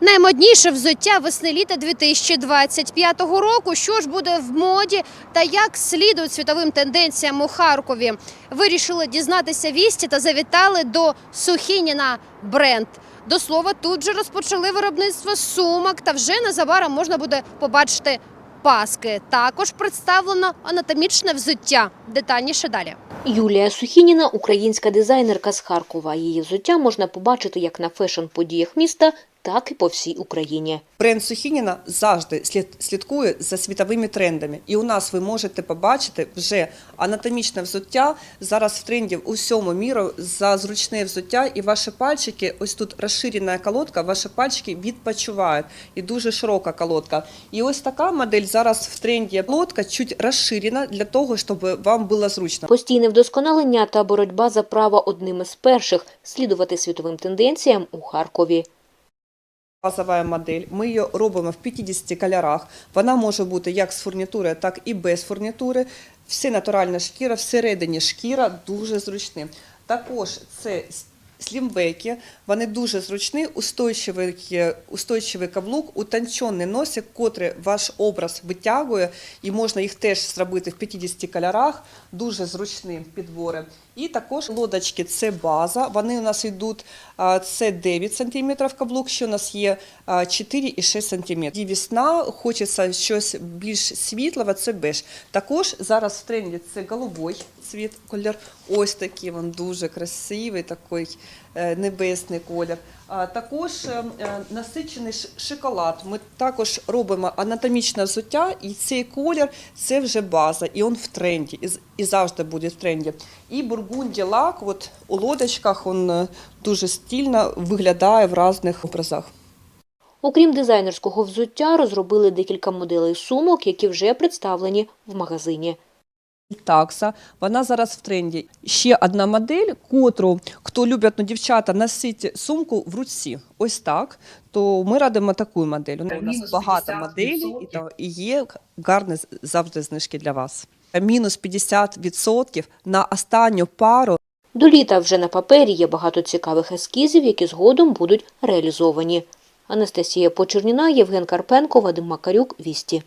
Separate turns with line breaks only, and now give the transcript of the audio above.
Наймодніше взуття весни-літа 2025 року. Що ж буде в моді та як слідують світовим тенденціям у Харкові? Вирішили дізнатися вісті та завітали до Сухініна бренд. До слова, тут же розпочали виробництво сумок, та вже незабаром можна буде побачити паски. Також представлено анатомічне взуття. Детальніше далі.
Юлія Сухініна – українська дизайнерка з Харкова. Її взуття можна побачити як на фешн-подіях міста, так і по всій Україні.
Бренд Сухініна завжди слід, слідкує за світовими трендами. І у нас ви можете побачити вже анатомічне взуття зараз в тренді у всьому міру за зручне взуття. І ваші пальчики, ось тут розширена колодка, ваші пальчики відпочивають. І дуже широка колодка. І ось така модель зараз в тренді. Колодка чуть розширена для того, щоб вам було зручно.
Постійне вдосконалення та боротьба за право одним із перших слідувати світовим тенденціям у Харкові.
Базова модель. Ми її робимо в 50 кольорах. Вона може бути як з фурнітури, так і без фурнітури. Все натуральна шкіра, всередині шкіра дуже зручна. Також це слімбеки, вони дуже зручні, устойчивий, устойчивий каблук, утончений носик, котрий ваш образ витягує, і можна їх теж зробити в 50 кольорах, дуже зручні підбори. І також лодочки це база, вони у нас йдуть, це 9 см каблук, що у нас є 4 і 6 см. І весна, хочеться щось більш світлого, це беж. Також зараз в тренді це голубой цвіт, колір, ось такий він дуже красивий, такий небесний колір. А також е, е, насичений шоколад. Ми також робимо анатомічне взуття, і цей колір це вже база, і він в тренді, і, завжди буде в тренді. І бургунді лак, от у лодочках він е, дуже стильно виглядає в різних образах.
Окрім дизайнерського взуття, розробили декілька моделей сумок, які вже представлені в магазині.
Такса, вона зараз в тренді. Ще одна модель, котру, хто любить ну, дівчата носити сумку в руці, ось так, то ми радимо таку модель. У нас багато
50%.
моделей і, та- і є гарні завжди знижки для вас. Мінус 50% на останню пару
До літа вже на папері є багато цікавих ескізів, які згодом будуть реалізовані. Анастасія Почерніна, Євген Карпенко, Вадим Макарюк, Вісті.